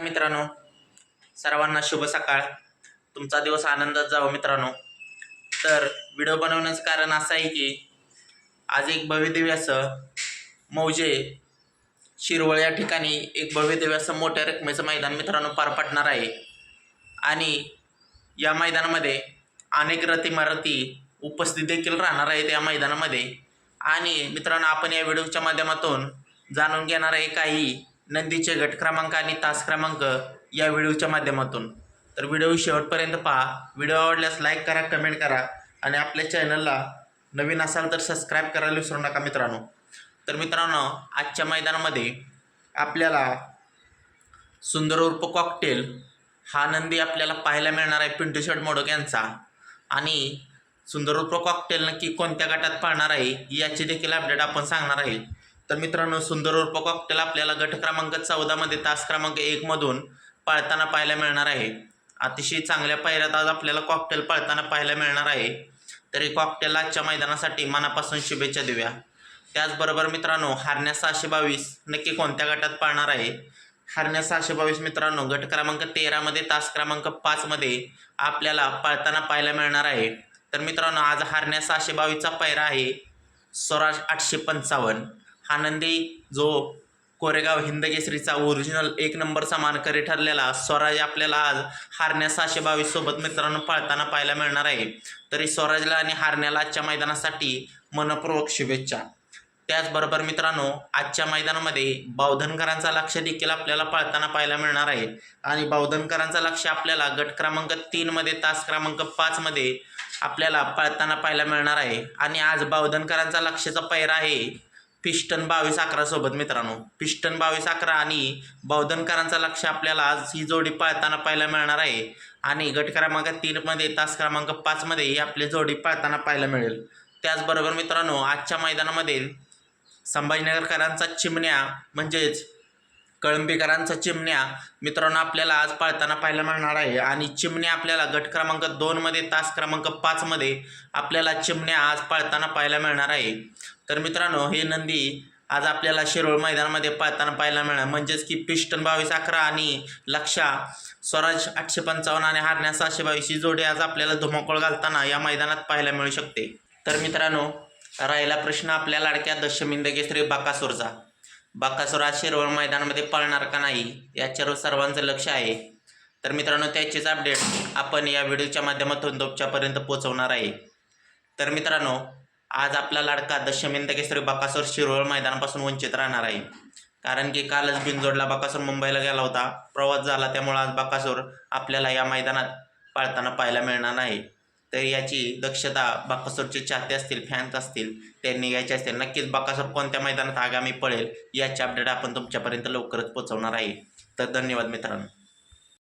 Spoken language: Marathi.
मित्रांनो. सर्वांना शुभ सकाळ. तुमचा दिवस आनंदात जावं मित्रांनो. तर व्हिडिओ बनवण्याचं कारण असं आहे की आज एक भव्यदिव्य असं मौजे शिरवळ या ठिकाणी एक भव्यदिव्य असं मोठ्या रकमेचं मैदान मित्रांनो पार पाडणार आहे. आणि या मैदानामध्ये अनेक रतीमारती उपस्थित देखील राहणार आहेत या मैदानामध्ये. आणि मित्रांनो आपण या व्हिडिओच्या माध्यमातून जाणून घेणार आहे काही नंदीचे गट क्रमांक आणि तास क्रमांक या व्हिडिओच्या माध्यमातून. तर व्हिडिओ शेवटपर्यंत पहा. व्हिडिओ आवडल्यास लाईक करा कमेंट करा आणि आपल्या चॅनलला नवीन असाल तर सबस्क्राईब करायला विसरू नका मित्रांनो. तर मित्रांनो आजच्या मैदानामध्ये आपल्याला सुंदर उर्फ कॉकटेल हा नंदी आपल्याला पाहायला मिळणार आहे पिंटू शर्ट मोडक यांचा. आणि सुंदर उर्फ कॉकटेल नक्की कोणत्या गटात पाळणार आहे याची देखील अपडेट आपण सांगणार आहे. तर मित्रांनो सुंदर उर्फ कॉकटेल आपल्याला गट क्रमांक चौदामध्ये तास क्रमांक एकमधून पाळताना पाहायला मिळणार आहे. अतिशय चांगल्या पायऱ्यात आज आपल्याला कॉकटेल पाळताना पाहायला मिळणार आहे. तरी कॉकटेल आजच्या मैदानासाठी मनापासून शुभेच्छा देऊया. त्याचबरोबर मित्रांनो हारण्या सहाशे बावीस नक्की कोणत्या गटात पाळणार आहे? हारण्या सहाशे बावीस मित्रांनो गट क्रमांक तेरामध्ये तास क्रमांक पाचमध्ये आपल्याला पाळताना पाहायला मिळणार आहे. तर मित्रांनो आज हारण्या सहाशे बावीसचा पायरा आहे. स्वराज आठशे पंचावन्न. आनंदी जो कोरेगाव हिंदकेसरीचा ओरिजिनल एक नंबरचा मानकरी ठरलेला स्वराज आपल्याला आज हारण्या सहाशे बावीस सोबत मित्रांनो पाळताना पाहायला मिळणार आहे. तरी स्वराजला आणि हारण्याला आजच्या मैदानासाठी मनपूर्वक शुभेच्छा. त्याचबरोबर मित्रांनो आजच्या मैदानामध्ये बावधनकरांचा लक्ष देखील आपल्याला पाळताना पाहायला मिळणार आहे. आणि बावधनकरांचा लक्ष आपल्याला गट क्रमांक तीनमध्ये तास क्रमांक पाचमध्ये आपल्याला पाळताना पाहायला मिळणार आहे. आणि आज बावधनकरांचा लक्षाचा पैरा आहे पिस्टन बावीस अकरासोबत मित्रांनो. पिस्टन बावीस अकरा आणि बौद्धनकरांचा लक्ष आपल्याला आज ही जोडी पाळताना पाहायला मिळणार आहे. आणि गट क्रमांक तीनमध्ये तास क्रमांक पाचमध्ये ही आपली जोडी पाळताना पाहायला मिळेल. त्याचबरोबर मित्रांनो आजच्या मैदानामध्ये संभाजीनगरकरांचा चिमण्या म्हणजेच कळंबीकरांचा चिमण्या मित्रांनो आपल्याला आज पाळताना पाहायला मिळणार आहे. आणि चिमण्या आपल्याला गट क्रमांक दोनमध्ये तास क्रमांक पाचमध्ये आपल्याला चिमण्या आज पाळताना पाहायला मिळणार आहे. तर मित्रांनो हे नंदी आज आपल्याला शिरोळ मैदानामध्ये पाळताना पाहायला मिळणार. म्हणजेच की पिस्टन बावीस अकरा आणि लक्षा स्वराज आठशे पंचावन्न आणि हारण्या सहाशे बावीस ही जोडी आज आपल्याला धुमाकूळ घालताना या मैदानात पाहायला मिळू शकते. तर मित्रांनो राहिला प्रश्न आपल्या लाडक्या दशमिंदगे श्री बाकासूरचा. बाकासूर आज शिरवळ मैदानामध्ये पळणार का नाही याच्यावर सर्वांचं लक्ष आहे. तर मित्रांनो त्याचीच अपडेट आपण या व्हिडिओच्या माध्यमातून दोपच्यापर्यंत पोहोचवणार आहे. तर मित्रांनो आज आपला लाडका दशमिंद केसरी बाकासूर शिरोळ मैदानापासून वंचित राहणार आहे. कारण की कालच बिनजोडला बाकासूर मुंबईला गेला होता. प्रवास झाला त्यामुळे आज बाकासूर आपल्याला या मैदानात पाळताना पाहायला मिळणार नाही. तर याची दक्षता बाकासूरचे चाहते असतील फॅन्स असतील त्यांनी घ्यायचे असतील. नक्कीच बाकासूर कोणत्या मैदानात आगामी पळेल याची अपडेट आपण तुमच्यापर्यंत लवकरच पोहोचवणार आहे. तर धन्यवाद मित्रांनो.